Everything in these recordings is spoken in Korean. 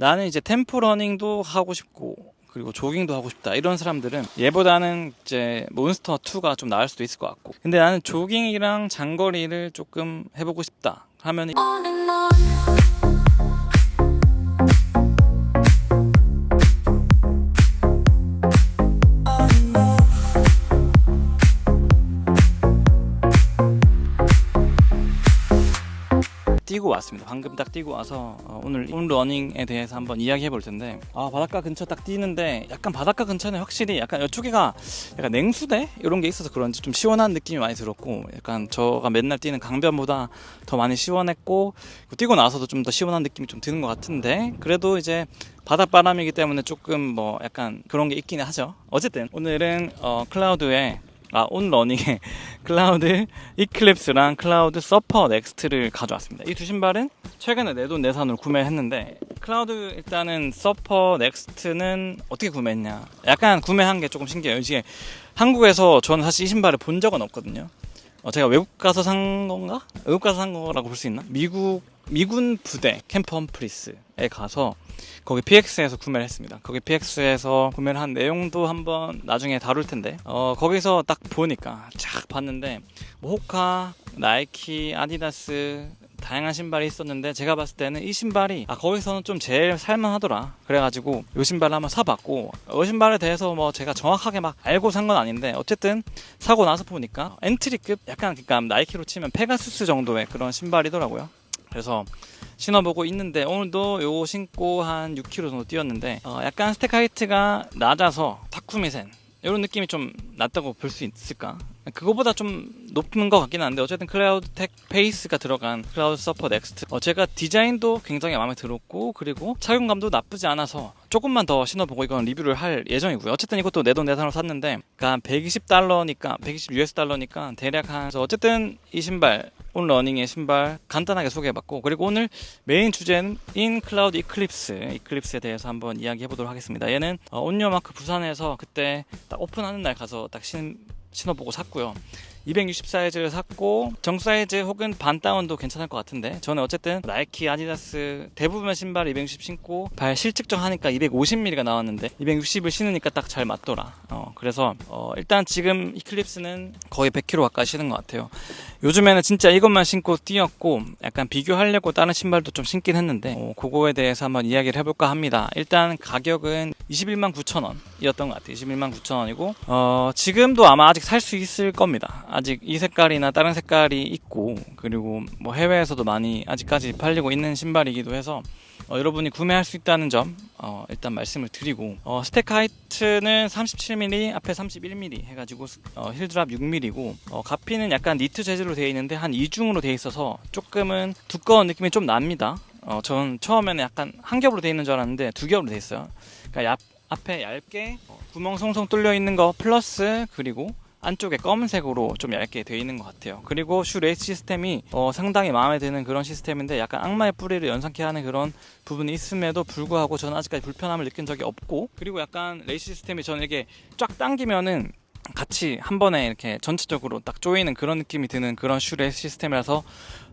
나는 이제 템포 러닝도 하고 싶고 그리고 조깅도 하고 싶다 이런 사람들은 얘보다는 이제 몬스터 2가 좀 나을 수도 있을 것 같고. 근데 나는 조깅이랑 장거리를 조금 해보고 싶다 하면 뛰고 왔습니다. 방금 딱 뛰고 와서 어, 오늘 온 러닝에 대해서 한번 이야기해 볼 텐데 아 바닷가 근처 딱 뛰는데 약간 바닷가 근처는 확실히 약간 이쪽에가 약간 냉수대 이런 게 있어서 그런지 좀 시원한 느낌이 많이 들었고 약간 저가 맨날 뛰는 강변보다 더 많이 시원했고 뛰고 나서도 좀 더 시원한 느낌이 좀 드는 것 같은데 그래도 이제 바닷바람이기 때문에 조금 뭐 약간 그런 게 있기는 하죠. 어쨌든 오늘은 어, 클라우드에 아, 온 러닝에 클라우드 이클립스랑 클라우드 서퍼 넥스트를 가져왔습니다. 이 두 신발은 최근에 내돈 내산으로 구매했는데 클라우드 일단은 서퍼 넥스트는 어떻게 구매했냐? 약간 구매한 게 조금 신기해요. 이게 한국에서 저는 사실 이 신발을 본 적은 없거든요. 어, 제가 외국 가서 산 건가? 외국 가서 산 거라고 볼 수 있나? 미국 미군 부대 캠프 험프리스에 가서 거기 PX에서 구매를 했습니다. 거기 PX에서 구매를 한 내용도 한번 나중에 다룰 텐데, 어, 거기서 딱 보니까 쫙 봤는데, 뭐 호카, 나이키, 아디다스, 다양한 신발이 있었는데 제가 봤을 때는 이 신발이 아 거기서는 좀 제일 살만하더라 그래가지고 이 신발을 한번 사봤고 이 신발에 대해서 뭐 제가 정확하게 막 알고 산 건 아닌데 어쨌든 사고 나서 보니까 엔트리급 약간 그러니까 나이키로 치면 페가수스 정도의 그런 신발이더라고요 그래서 신어보고 있는데 오늘도 요거 신고 한 6km 정도 뛰었는데 어, 약간 스택 하이트가 낮아서 타쿠미센 이런 느낌이 좀 낮다고 볼 수 있을까? 그거보다 좀 높은 것 같긴 한데 어쨌든 클라우드 텍 페이스가 들어간 클라우드 서퍼 넥스트 어, 제가 디자인도 굉장히 마음에 들었고 그리고 착용감도 나쁘지 않아서 조금만 더 신어보고 이건 리뷰를 할 예정이고요. 어쨌든 이것도 내 돈 내산으로 샀는데 그러니까 120달러니까 120 US 달러니까 대략 한 어쨌든 이 신발 온 러닝의 신발 간단하게 소개해봤고 그리고 오늘 메인 주제인 클라우드 이클립스 이클립스에 대해서 한번 이야기해보도록 하겠습니다. 얘는 어, 온유마크 부산에서 그때 딱 오픈하는 날 가서 딱 신, 신어보고 샀고요 260 사이즈를 샀고 정 사이즈 혹은 반 다운도 괜찮을 것 같은데 저는 어쨌든 나이키 아디다스 대부분 신발 260 신고 발 실측정 하니까 250mm가 나왔는데 260을 신으니까 딱 잘 맞더라. 어, 그래서 어, 일단 지금 이클립스는 거의 100km 가까이 신은 것 같아요. 요즘에는 진짜 이것만 신고 뛰었고 약간 비교하려고 다른 신발도 좀 신긴 했는데 어, 그거에 대해서 한번 이야기를 해볼까 합니다. 일단 가격은 21만 9천 원이었던 것 같아요. 21만 9천 원이고 어, 지금도 아마 아직 살 수 있을 겁니다 아직 이 색깔이나 다른 색깔이 있고 그리고 뭐 해외에서도 많이 아직까지 팔리고 있는 신발이기도 해서 어, 여러분이 구매할 수 있다는 점 어, 일단 말씀을 드리고 어, 스택 하이트는 37mm 앞에 31mm 해가지고 어, 힐드랍 6mm고 어, 가피는 약간 니트 재질로 되어 있는데 한 이중으로 되어 있어서 조금은 두꺼운 느낌이 좀 납니다. 어, 전 처음에는 약간 한 겹으로 되어 있는 줄 알았는데 두 겹으로 되어 있어요. 그러니까 얇- 앞에 얇게 어, 구멍 송송 뚫려 있는 거 플러스 그리고 안쪽에 검은색으로 좀 얇게 되어 있는 것 같아요. 그리고 슈 레이스 시스템이 어, 상당히 마음에 드는 그런 시스템인데 약간 악마의 뿌리를 연상케 하는 그런 부분이 있음에도 불구하고 저는 아직까지 불편함을 느낀 적이 없고 그리고 약간 레이스 시스템이 저는 이렇게 쫙 당기면은 같이 한 번에 이렇게 전체적으로 딱 조이는 그런 느낌이 드는 그런 슈 레이스 시스템이라서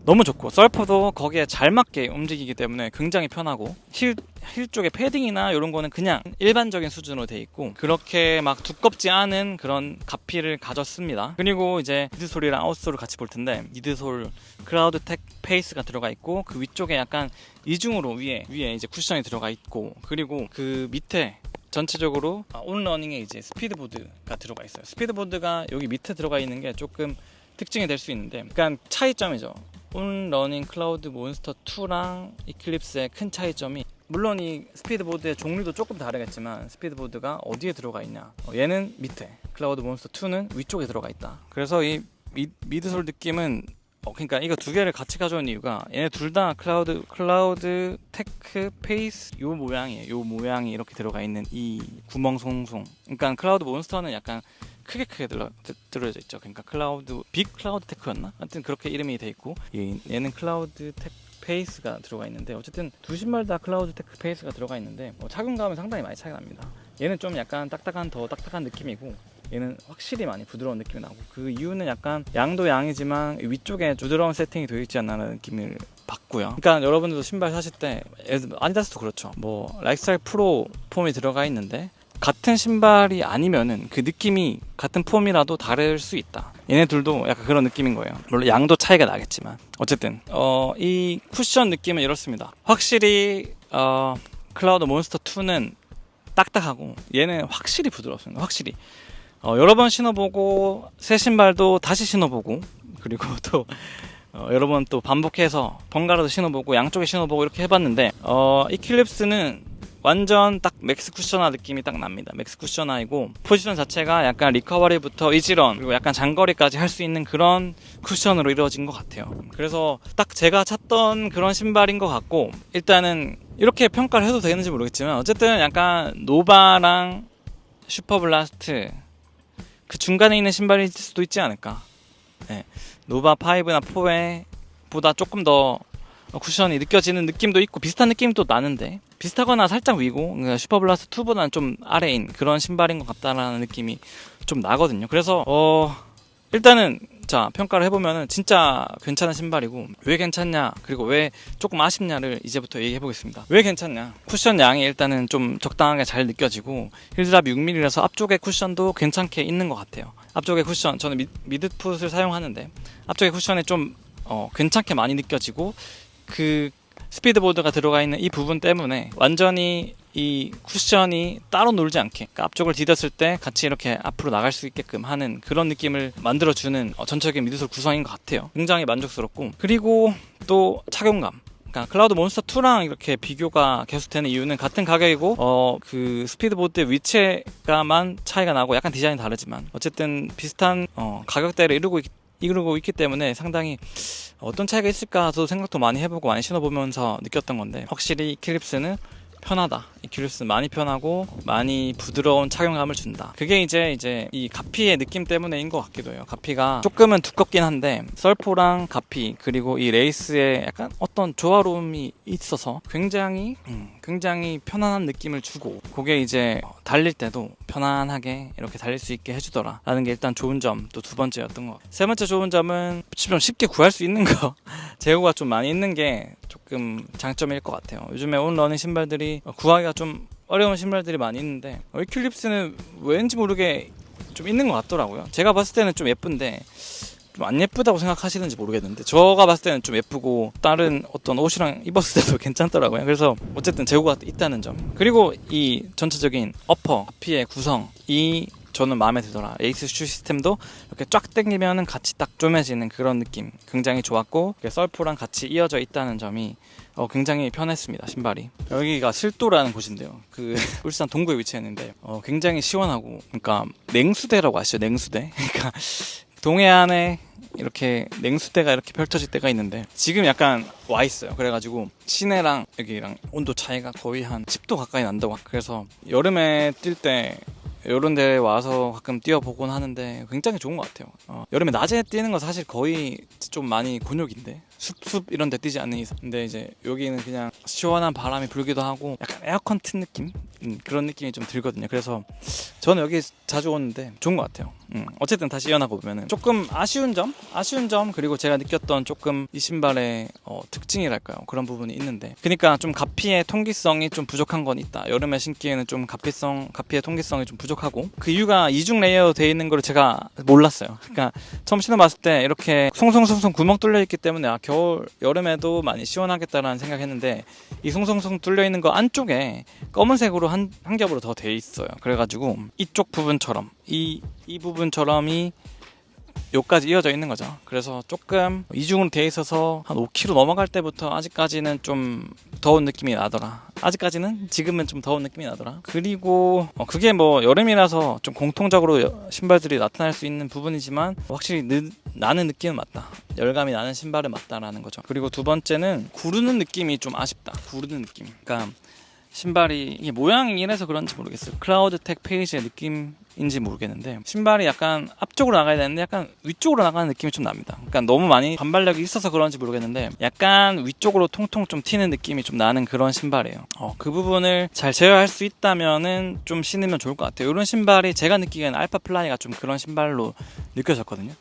너무 좋고 서퍼도 거기에 잘 맞게 움직이기 때문에 굉장히 편하고 힐, 힐 쪽에 패딩이나 이런 거는 그냥 일반적인 수준으로 돼 있고 그렇게 막 두껍지 않은 그런 가피를 가졌습니다. 그리고 이제 미드솔이랑 아웃솔을 같이 볼 텐데 미드솔 크라우드 텍 페이스가 들어가 있고 그 위쪽에 약간 이중으로 위에 위에 이제 쿠션이 들어가 있고 그리고 그 밑에 전체적으로 아, 온러닝에 이제 스피드보드가 들어가 있어요. 스피드보드가 여기 밑에 들어가 있는 게 조금 특징이 될 수 있는데, 그러니까 차이점이죠. 온러닝 클라우드 몬스터 2랑 이클립스의 큰 차이점이 물론 이 스피드보드의 종류도 조금 다르겠지만 스피드보드가 어디에 들어가 있냐? 어, 얘는 밑에, 클라우드 몬스터 2는 위쪽에 들어가 있다. 그래서 이 미, 미드솔 느낌은 어, 그러니까 이거 두 개를 같이 가져온 이유가 얘네 둘 다 클라우드 클라우드 테크 페이스 요 모양이에요. 요 모양이 이렇게 들어가 있는 이 구멍 송송. 그러니까 클라우드 몬스터는 약간 크게 크게 들어, 들- 들어져 있죠. 그러니까 클라우드 빅 클라우드 테크였나? 하여튼 그렇게 이름이 돼 있고 얘, 얘는 클라우드 테크 페이스가 들어가 있는데 어쨌든 두 신발 다 클라우드 테크 페이스가 들어가 있는데 어, 착용감은 상당히 많이 차이가 납니다. 얘는 좀 약간 딱딱한 더 딱딱한 느낌이고 얘는 확실히 많이 부드러운 느낌이 나고 그 이유는 약간 양도 양이지만 위쪽에 부드러운 세팅이 되어 있지 않나라는 느낌을 받고요. 그러니까 여러분들도 신발 사실 때 아디다스도 그렇죠. 뭐 라이프스타일 프로 폼이 들어가 있는데 같은 신발이 아니면은 그 느낌이 같은 폼이라도 다를 수 있다. 얘네들도 약간 그런 느낌인 거예요. 물론 양도 차이가 나겠지만 어쨌든 어, 이 쿠션 느낌은 이렇습니다. 확실히 어, 클라우드 몬스터 2는 딱딱하고 얘는 확실히 부드럽습니다. 확실히 어, 여러 번 신어보고 새 신발도 다시 신어보고 그리고 또 어, 여러 번 또 반복해서 번갈아서 신어보고 양쪽에 신어보고 이렇게 해봤는데 어, 이클립스는 완전 딱 맥스 쿠셔나 느낌이 딱 납니다. 맥스 쿠셔나이고 포지션 자체가 약간 리커버리부터 이지런 그리고 약간 장거리까지 할 수 있는 그런 쿠션으로 이루어진 것 같아요. 그래서 딱 제가 찾던 그런 신발인 것 같고 일단은 이렇게 평가를 해도 되는지 모르겠지만 어쨌든 약간 노바랑 슈퍼블라스트 그 중간에 있는 신발일 수도 있지 않을까. 네. 노바 5나 4에 보다 조금 더 쿠션이 느껴지는 느낌도 있고 비슷한 느낌도 나는데 비슷하거나 살짝 위고 그러니까 슈퍼블라스트 2보다는 좀 아래인 그런 신발인 것 같다라는 느낌이 좀 나거든요. 그래서 어 일단은 자 평가를 해보면은 진짜 괜찮은 신발이고 왜 괜찮냐 그리고 왜 조금 아쉽냐를 이제부터 얘기해 보겠습니다. 왜 괜찮냐? 쿠션 양이 일단은 좀 적당하게 잘 느껴지고 힐드랍 6mm라서 앞쪽에 쿠션도 괜찮게 있는 것 같아요. 앞쪽에 쿠션 저는 미, 미드풋을 사용하는데 앞쪽에 쿠션이 좀 어, 괜찮게 많이 느껴지고 그 스피드보드가 들어가 있는 이 부분 때문에 완전히 이 쿠션이 따로 놀지 않게 그러니까 앞쪽을 디뎠을 때 같이 이렇게 앞으로 나갈 수 있게끔 하는 그런 느낌을 만들어주는 어, 전적인 미드솔 구성인 것 같아요. 굉장히 만족스럽고 그리고 또 착용감. 그러니까 클라우드 몬스터 2랑 이렇게 비교가 계속되는 이유는 같은 가격이고 어 그 스피드보드 위치가만 차이가 나고 약간 디자인이 다르지만 어쨌든 비슷한 어 가격대를 이루고 있, 이루고 있기 때문에 상당히 어떤 차이가 있을까 저도 생각도 많이 해보고 많이 신어보면서 느꼈던 건데 확실히 이클립스는 편하다. 이클립스 많이 편하고 많이 부드러운 착용감을 준다. 그게 이제 이제 이 가피의 느낌 때문에인 것 같기도 해요. 가피가 조금은 두껍긴 한데 썰포랑 가피 그리고 이 레이스에 약간 어떤 조화로움이 있어서 굉장히 음, 굉장히 편안한 느낌을 주고 그게 이제 달릴 때도 편안하게 이렇게 달릴 수 있게 해주더라라는 게 일단 좋은 점 또 두 번째였던 것. 세 번째 좋은 점은 좀 쉽게 구할 수 있는 거 재고가 좀 많이 있는 게 조금 장점일 것 같아요. 요즘에 온 러닝 신발들이 구하기가 좀 어려운 신발들이 많이 있는데 어, 이클립스는 왠지 모르게 좀 있는 것 같더라고요. 제가 봤을 때는 좀 예쁜데 좀 안 예쁘다고 생각하시는지 모르겠는데 저가 봤을 때는 좀 예쁘고 다른 어떤 옷이랑 입었을 때도 괜찮더라고요. 그래서 어쨌든 재고가 있다는 점. 그리고 이 전체적인 어퍼, 피의 구성 이 저는 마음에 들더라. 레이스 슈 시스템도 이렇게 쫙 당기면은 같이 딱 쪼매지는 그런 느낌. 굉장히 좋았고 썰포랑 같이 이어져 있다는 점이 어, 굉장히 편했습니다 신발이. 여기가 실도라는 곳인데요. 그 울산 동구에 위치했는데 어, 굉장히 시원하고 그러니까 냉수대라고 아시죠? 냉수대? 그러니까 동해안에 이렇게 냉수대가 이렇게 펼쳐질 때가 있는데 지금 약간 와 있어요. 그래가지고 시내랑 여기랑 온도 차이가 거의 한 10도 가까이 난다고 그래서 여름에 뛸 때 이런 데 와서 가끔 뛰어보곤 하는데 굉장히 좋은 것 같아요. 어, 여름에 낮에 뛰는 건 사실 거의 좀 많이 곤욕인데 숲숲 이런 데 뛰지 않는 이상. 근데 이제 여기는 그냥 시원한 바람이 불기도 하고 약간 에어컨 튼 느낌? 음, 그런 느낌이 좀 들거든요. 그래서 저는 여기 자주 오는데 좋은 것 같아요. 음, 어쨌든 다시 이어나가 보면은 조금 아쉬운 점, 아쉬운 점 그리고 제가 느꼈던 조금 이 신발의 어, 특징이랄까요 그런 부분이 있는데, 그러니까 좀 가피의 통기성이 좀 부족한 건 있다. 여름에 신기에는 좀 가피성, 가피의 통기성이 좀 부족 하고 그 이유가 이중 레이어 돼 있는 걸 제가 몰랐어요. 그러니까 처음 신어봤을 때 이렇게 송송송송 구멍 뚫려 있기 때문에 아 겨울 여름에도 많이 시원하겠다라는 생각했는데 이 송송송 뚫려 있는 거 안쪽에 검은색으로 한, 한 겹으로 더 돼 있어요. 그래가지고 이쪽 부분처럼 이, 이 부분처럼이 요까지 이어져 있는 거죠. 그래서 조금 이중으로 돼 있어서 한 5km 넘어갈 때부터 아직까지는 좀 더운 느낌이 나더라. 아직까지는 지금은 좀 더운 느낌이 나더라. 그리고 어, 그게 뭐 여름이라서 좀 공통적으로 여- 신발들이 나타날 수 있는 부분이지만 확실히 느- 나는 느낌은 맞다. 열감이 나는 신발은 맞다라는 거죠. 그리고 두 번째는 구르는 느낌이 좀 아쉽다. 구르는 느낌. 그러니까 신발이 이게 모양이 이래서 그런지 모르겠어요. 클라우드텍 페이지의 느낌인지 모르겠는데 신발이 약간 앞쪽으로 나가야 되는데 약간 위쪽으로 나가는 느낌이 좀 납니다. 그러니까 너무 많이 반발력이 있어서 그런지 모르겠는데 약간 위쪽으로 통통 좀 튀는 느낌이 좀 나는 그런 신발이에요. 어, 그 부분을 잘 제어할 수 있다면은 좀 신으면 좋을 것 같아요. 이런 신발이 제가 느끼기에는 알파 플라이가 좀 그런 신발로 느껴졌거든요.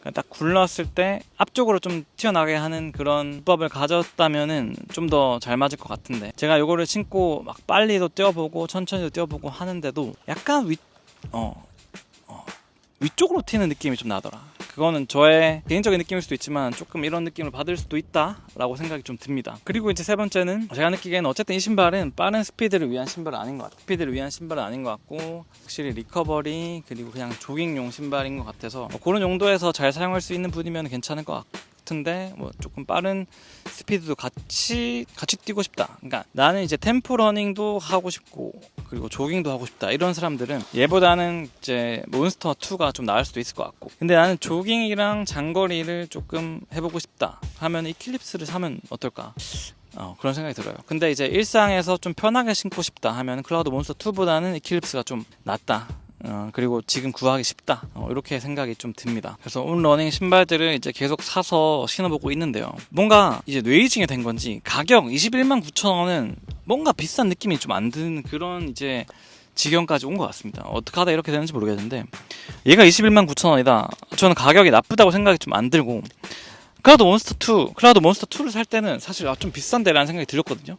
그러니까 딱 굴렀을 때 앞쪽으로 좀 튀어나가게 하는 그런 법을 가졌다면은 좀 더 잘 맞을 것 같은데 제가 요거를 신고 막 빨리도 뛰어보고 천천히도 뛰어보고 하는데도 약간 위, 어, 어, 위쪽으로 튀는 느낌이 좀 나더라. 그거는 저의 개인적인 느낌일 수도 있지만 조금 이런 느낌을 받을 수도 있다라고 생각이 좀 듭니다. 그리고 이제 세 번째는 제가 느끼기에는 어쨌든 이 신발은 빠른 스피드를 위한 신발은 아닌 것 같아요. 스피드를 위한 신발은 아닌 것 같고 확실히 리커버리 그리고 그냥 조깅용 신발인 것 같아서 뭐 그런 용도에서 잘 사용할 수 있는 분이면 괜찮을 것 같 은데 뭐 조금 빠른 스피드도 같이 같이 뛰고 싶다. 그러니까 나는 이제 템포 러닝도 하고 싶고 그리고 조깅도 하고 싶다. 이런 사람들은 얘보다는 이제 몬스터 2가 좀 나을 수도 있을 것 같고. 근데 나는 조깅이랑 장거리를 조금 해보고 싶다. 하면 이클립스를 사면 어떨까? 어, 그런 생각이 들어요. 근데 이제 일상에서 좀 편하게 신고 싶다 하면 클라우드 몬스터 2보다는 이클립스가 좀 낫다. 어, 그리고 지금 구하기 쉽다. 어, 이렇게 생각이 좀 듭니다. 그래서 온 러닝 신발들을 이제 계속 사서 신어보고 있는데요. 뭔가 이제 뇌이징이 된 건지 가격 21만 9천 원은 뭔가 비싼 느낌이 좀 안 드는 그런 이제 지경까지 온 것 같습니다. 어떻게 하다 이렇게 되는지 모르겠는데 얘가 21만 9천 원이다. 저는 가격이 나쁘다고 생각이 좀 안 들고 클라우드 몬스터 2, 클라우드 몬스터 2를 살 때는 사실 아, 좀 비싼데라는 생각이 들었거든요.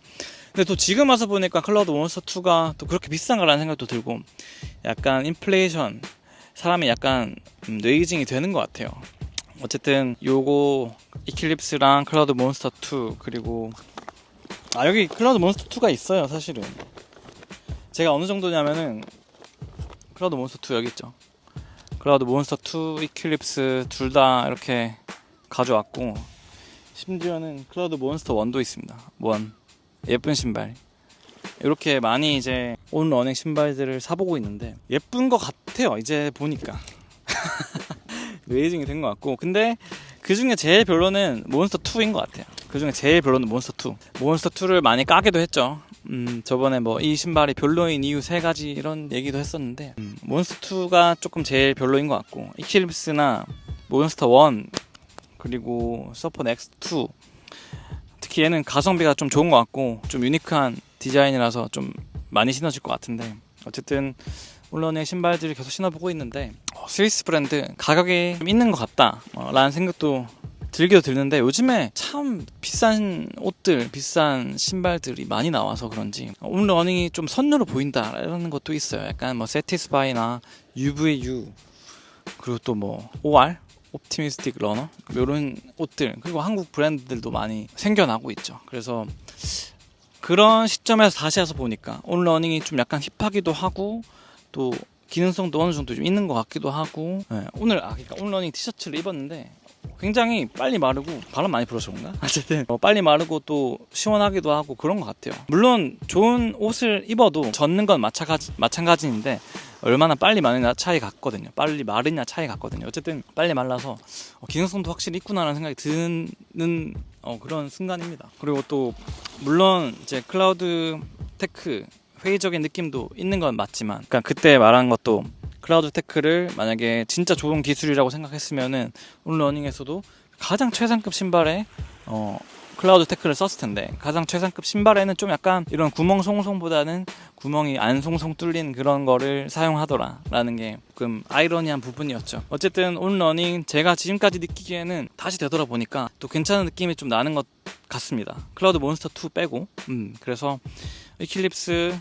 근데 또 지금 와서 보니까 클라우드 몬스터 2가 또 그렇게 비싼가라는 생각도 들고 약간 인플레이션 사람이 약간 음, 뇌이징이 되는 것 같아요. 어쨌든 요거 이클립스랑 클라우드 몬스터 2 그리고 아 여기 클라우드 몬스터 2가 있어요 사실은. 제가 어느 정도냐면은 클라우드 몬스터 2 여기 있죠. 클라우드 몬스터 2 이클립스 둘 다 이렇게 가져왔고 심지어는 클라우드 몬스터 1도 있습니다. 원 예쁜 신발. 이렇게 많이 이제 온 러닝 신발들을 사보고 있는데 예쁜 것 같아요 이제 보니까. 웨이징이 된 것 같고. 근데 그 중에 제일 별로는 몬스터 2인 것 같아요. 그 중에 제일 별로는 몬스터 2 몬스터 2를 많이 까기도 했죠. 음 저번에 뭐 이 신발이 별로인 이유 세 가지 이런 얘기도 했었는데 음, 몬스터 2가 조금 제일 별로인 것 같고 이킬립스나 몬스터 1 그리고 서퍼 넥스트 2 특히 얘는 가성비가 좀 좋은 것 같고 좀 유니크한 디자인이라서 좀 많이 신어질 것 같은데 어쨌든 물론의 신발들을 계속 신어보고 있는데 어, 스위스 브랜드 가격이 좀 있는 것 같다 어, 라는 생각도 들기도 드는데 요즘에 참 비싼 옷들 비싼 신발들이 많이 나와서 그런지 온 러닝이 좀 선녀로 보인다라는 것도 있어요. 약간 뭐 세티스바이나 UVU 그리고 또 뭐 OR 옵티미스틱 러너? 이런 옷들 그리고 한국 브랜드들도 많이 생겨나고 있죠. 그래서 그런 시점에서 다시 와서 보니까 온 러닝이 좀 약간 힙하기도 하고 또 기능성도 어느 정도 좀 있는 것 같기도 하고 네, 오늘 아 그러니까 온 러닝 티셔츠를 입었는데 굉장히 빨리 마르고 바람 많이 불어서 그런가? 어쨌든 어, 빨리 마르고 또 시원하기도 하고 그런 것 같아요. 물론 좋은 옷을 입어도 젖는 건 마찬가지, 마찬가지인데 얼마나 빨리 마르냐 차이 같거든요. 빨리 마르냐 차이 같거든요. 어쨌든 빨리 말라서 어, 기능성도 확실히 있구나라는 생각이 드는 어, 그런 순간입니다. 그리고 또 물론 이제 클라우드 테크 회의적인 느낌도 있는 건 맞지만 그러니까 그때 말한 것도 클라우드 테크를 만약에 진짜 좋은 기술이라고 생각했으면은 오늘 러닝에서도 가장 최상급 신발에 어 클라우드 테크를 썼을 텐데 가장 최상급 신발에는 좀 약간 이런 구멍 송송보다는 구멍이 안 송송 뚫린 그런 거를 사용하더라라는 게 조금 아이러니한 부분이었죠. 어쨌든 온 러닝 제가 지금까지 느끼기에는 다시 되돌아보니까 또 괜찮은 느낌이 좀 나는 것 같습니다. 클라우드 몬스터 2 빼고 음 그래서 이클립스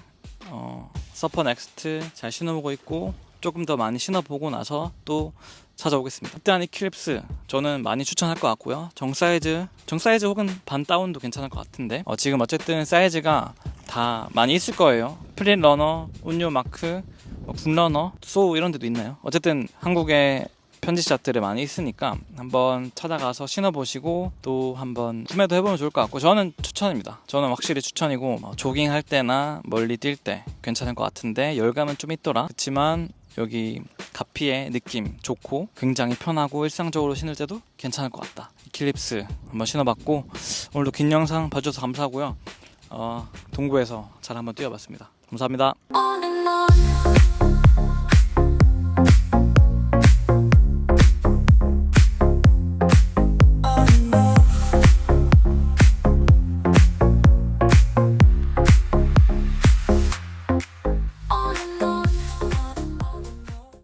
어, 서퍼 넥스트 잘 신어보고 있고 조금 더 많이 신어보고 나서 또 찾아오겠습니다. 일단 이클립스 저는 많이 추천할 것 같고요. 정 사이즈, 정 사이즈 혹은 반 다운도 괜찮을 것 같은데 어, 지금 어쨌든 사이즈가 다 많이 있을 거예요. 프린 러너, 운요 마크, 뭐 굿러너, 소우 이런 데도 있나요? 어쨌든 한국에 편지샷들이 많이 있으니까 한번 찾아가서 신어보시고 또 한번 구매도 해보면 좋을 것 같고 저는 추천입니다. 저는 확실히 추천이고 뭐 조깅할 때나 멀리 뛸 때 괜찮을 것 같은데 열감은 좀 있더라. 그렇지만 여기 가피의 느낌 좋고 굉장히 편하고 일상적으로 신을 때도 괜찮을 것 같다. 이클립스 한번 신어봤고 오늘도 긴 영상 봐주셔서 감사하고요. 어, 동구에서 잘 한번 뛰어봤습니다. 감사합니다.